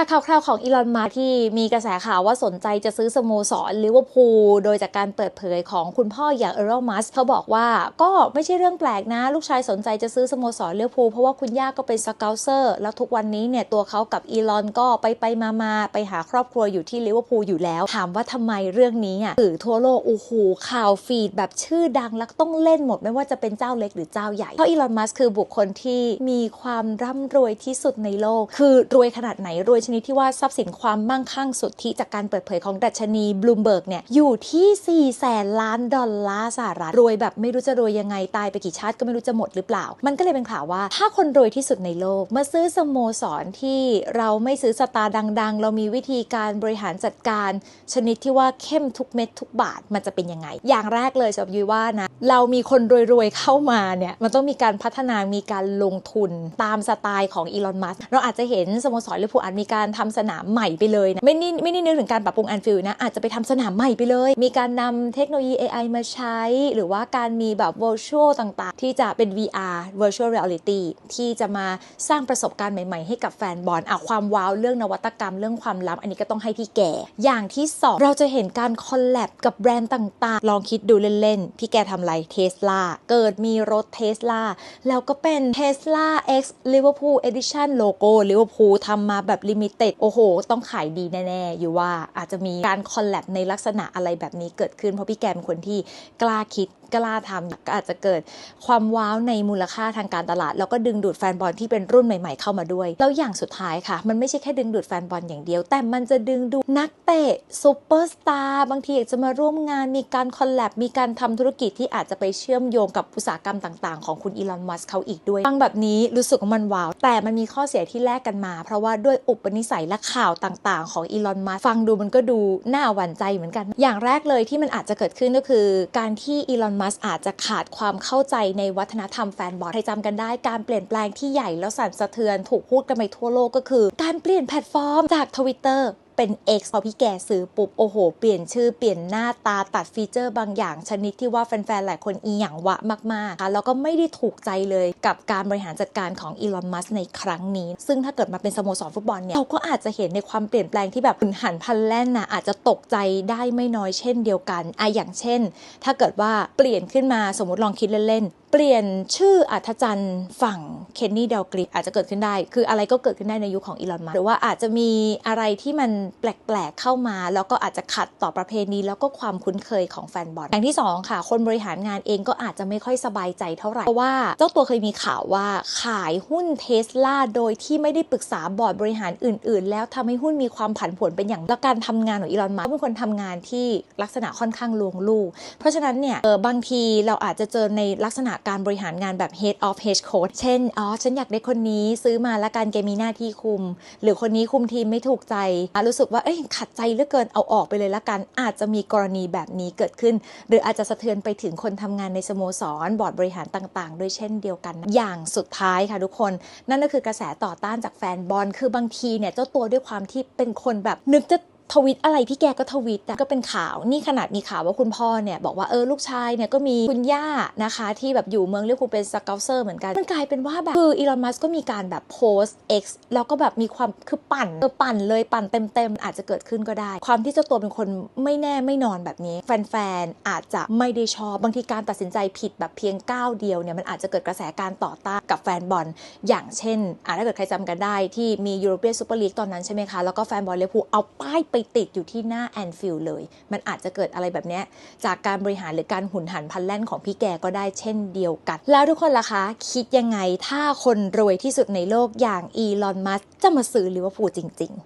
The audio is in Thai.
จากข่าวๆของอีลอนมาที่มีกระแสข่าวว่าสนใจจะซื้อสโมสรลิเวอร์พูลโดยจากการเปิดเผยของคุณพ่ออย่างเออร์มัสเขาบอกว่าก็ไม่ใช่เรื่องแปลกนะ ลูกชายสนใจจะซื้อสโมสรลิเวอร์พูลเพราะว่าคุณย่าก็เป็นสเกลเซอร์แล้วทุกวันนี้เนี่ยตัวเขากับอีลอนก็ไปไปมามาไปหาครอบครัวอยู่ที่ลิเวอร์พูลอยู่แล้ว ถามว่าทำไมเรื่องนี้อะสื่อทั่วโลกโอ้โหข่าวฟีดแบบชื่อดังแล้วต้องเล่นหมดไม่ว่าจะเป็นเจ้าเล็กหรือเจ้าใหญ่เพราะอีลอนมัสคือบุคคลที่มีความร่ำรวยที่สุดในโลก คือรวยขนาดไหนรวยชนิดที่ว่าทรัพย์สินความมั่งคั่งสุทธิจากการเปิดเผยของดัชนีบลูมเบิร์กเนี่ยอยู่ที่4แสนล้านดอลลาร์สหรัฐรวยแบบไม่รู้จะรวยยังไงตายไปกี่ชาติก็ไม่รู้จะหมดหรือเปล่า มันก็เลยเป็นข่าวว่า ถ้าคนรวยที่สุดในโลกมาซื้อสโมสรที่เราไม่ซื้อสตาร์ดัง ๆ เรามีวิธีการบริหารจัดการชนิดที่ว่าเข้มทุกเม็ดทุกบาทมันจะเป็นยังไง อย่างแรกเลยสำหรับยุ้ยว่านะ เรามีคนรวยๆเข้ามาเนี่ยมันต้องมีการพัฒนามีการลงทุนตามสไตล์ของอีลอนมัสเราอาจจะเห็นสโมสรลิเวอร์พูลอาจมีการทำสนามใหม่ไปเลยนะไม่นี่ไม่ได้นึกถึงการปรับปรุงแอนฟิลด์นะอาจจะไปทำสนามใหม่ไปเลย มีการนำเทคโนโลยี AI มาใช้ หรือว่าการมีแบบ virtual ต่างๆ ที่จะเป็น VR virtual reality ที่จะมาสร้างประสบการณ์ใหม่ๆ ให้กับแฟนบอลอะความว้าวเรื่องนวัตกรรมเรื่องความลับ อันนี้ก็ต้องให้พี่แก่ อย่างที่สองเราจะเห็นการคอลแลบกับแบรนด์ต่างๆ ลองคิดดูเล่นๆ พี่แกทำอะไรเทสลาเกิดมีรถเทสลาแล้วก็เป็น Tesla X Liverpool Edition โลโก้ Liverpool ทำมาแบบลิมิเต็ดโอ้โห ต้องขายดีแน่ๆ อยู่ว่าอาจจะมีการคอลแลบในลักษณะอะไรแบบนี้เกิดขึ้น เพราะพี่แกเป็นคนที่กล้าคิดกล้าทำก็อาจจะเกิดความว้าวในมูลค่าทางการตลาด แล้วก็ดึงดูดแฟนบอลที่เป็นรุ่นใหม่ ๆ เข้ามาด้วย แล้วอย่างสุดท้ายค่ะ มันไม่ใช่แค่ดึงดูดแฟนบอลอย่างเดียว แต่มันจะดึงดูดนักเตะซูเปอร์สตาร์บางทีอยากจะมาร่วมงานมีการคอลแลบมีการทำธุรกิจที่อาจจะไปเชื่อมโยงกับอุตสาหกรรมต่างๆ ของคุณอีลอนมัสเขาอีกด้วยฟังแบบนี้รู้สึกว่ามันว้าวแต่มันมีข้อเสียที่แลกกันมา เพราะว่าด้วยอุปปนิสัยและข่าวต่างๆ ของอีลอนมัสฟังดูมันก็ดูน่าหวั่นใจเหมือนกัน อย่างแรกเลยที่มันอาจจะเกิดขึ้นก็คือ การที่อีลอนมัสอาจจะขาดความเข้าใจในวัฒนธรรมแฟนบอลใครจำกันได้การเปลี่ยนแปลงที่ใหญ่แล้วสั่นสะเทือนถูกพูดกันไปทั่วโลกก็คือ การเปลี่ยนแพลตฟอร์มจากทวิตเตอร์ เป็น X พอพี่แกซื้อปุ๊บโอ้โห เปลี่ยนชื่อเปลี่ยนหน้าตาตัดฟีเจอร์บางอย่าง ชนิดที่ว่าแฟนๆ หลายคนอีหยังวะมากๆค่ะแล้วก็ไม่ได้ถูกใจเลยกับการบริหารจัดการของอีลอนมัสในครั้งนี้ ซึ่งถ้าเกิดมาเป็นสโมสรฟุตบอลเนี่ย เราก็อาจจะเห็นในความเปลี่ยนแปลงที่แบบหุนหันพันแล่นนะอาจจะตกใจได้ไม่น้อยเช่นเดียวกันอะอย่างเช่น ถ้าเกิดว่าเปลี่ยนขึ้นมาสมมติลองคิดเล่นๆเปลี่ยนชื่ออัธจันทร์ฝั่งเคนนี่เดลกริอาจจะเกิดขึ้นได้ คืออะไรก็เกิดขึ้นได้ในยุคของอีลอนมัสหรือว่าอาจจะมีอะไรที่มันแปลกๆเข้ามา แล้วก็อาจจะขัดต่อประเพณี แล้วก็ความคุ้นเคยของแฟนบอลอย่างที่สองค่ะ คนบริหารงานเองก็อาจจะไม่ค่อยสบายใจเท่าไหร่ เพราะว่าเจ้าตัวเคยมีข่าวว่าขายหุ้นเทสลาโดยที่ไม่ได้ปรึกษาบอร์ดบริหารอื่น ๆ แล้วทำให้หุ้นมีความผันผวนเป็นอย่างแล้วการทำงานของอีลอนมัสเป็นคนทำงานที่ลักษณะค่อนข้างลวงลูกเพราะฉะนั้นเนี่ยเออบางทีเราอาจจะเจอในลักษณะการบริหารงานแบบ head of head coach เช่น อ๋อ ฉันอยากได้คนนี้ซื้อมาแล้วการแกมีหน้าที่คุม หรือคนนี้คุมทีมไม่ถูกใจ รู้สึกว่า เอ้ย ขัดใจเหลือเกิน เอาออกไปเลยละกัน อาจจะมีกรณีแบบนี้เกิดขึ้น หรืออาจจะสะเทือนไปถึงคนทำงานในสโมสร บอร์ดบริหารต่างๆ ด้วยเช่นเดียวกัน อย่างสุดท้ายค่ะทุกคน นั่นก็คือกระแสต่อต้านจากแฟนบอล คือบางทีเนี่ยเจ้าตัวด้วยความที่เป็นคนแบบนึกจะ ทวิตอะไรพี่แกก็ทวิตแต่ก็เป็นข่าวนี่ขนาดมีข่าวว่าคุณพ่อเนี่ยบอกว่าเออลูกชายเนี่ยก็มีคุณย่านะคะ ที่แบบอยู่เมืองลิเวอร์พูลเป็นสเกลเซอร์เหมือนกัน มันกลายเป็นว่าแบบคืออีลอนมัสก็มีการแบบโพสต์ X แล้วก็แบบมีความคือปั่นเออปั่นเลยปั่นเต็มๆ อาจจะเกิดขึ้นก็ได้ ความที่เจ้าตัวเป็นคนไม่แน่ไม่นอนแบบนี้ แฟนๆ อาจจะไม่ได้ชอบบางทีการตัดสินใจผิดแบบเพียงก้าวเดียวเนี่ยมันอาจจะเกิดกระแสการต่อต้านกับแฟนบอลอย่างเช่นอ่าถ้าเกิดใครจำกันได้ที่มียูโรเปียนซูเปอร์ลีกตอนนั้นใช่ไหมคะแล้วก็แฟนบอลลิเวอร์พูลเอาป้ายไปติดอยู่ที่หน้าแอนฟิลเลย มันอาจจะเกิดอะไรแบบนี้จากการบริหารหรือการหุนหันพันแล่นของพี่แกก็ได้เช่นเดียวกัน แล้วทุกคนล่ะคะ คิดยังไงถ้าคนรวยที่สุดในโลกอย่างอีลอน มัสจะมาซื้อลิเวอร์พูลจริง ๆ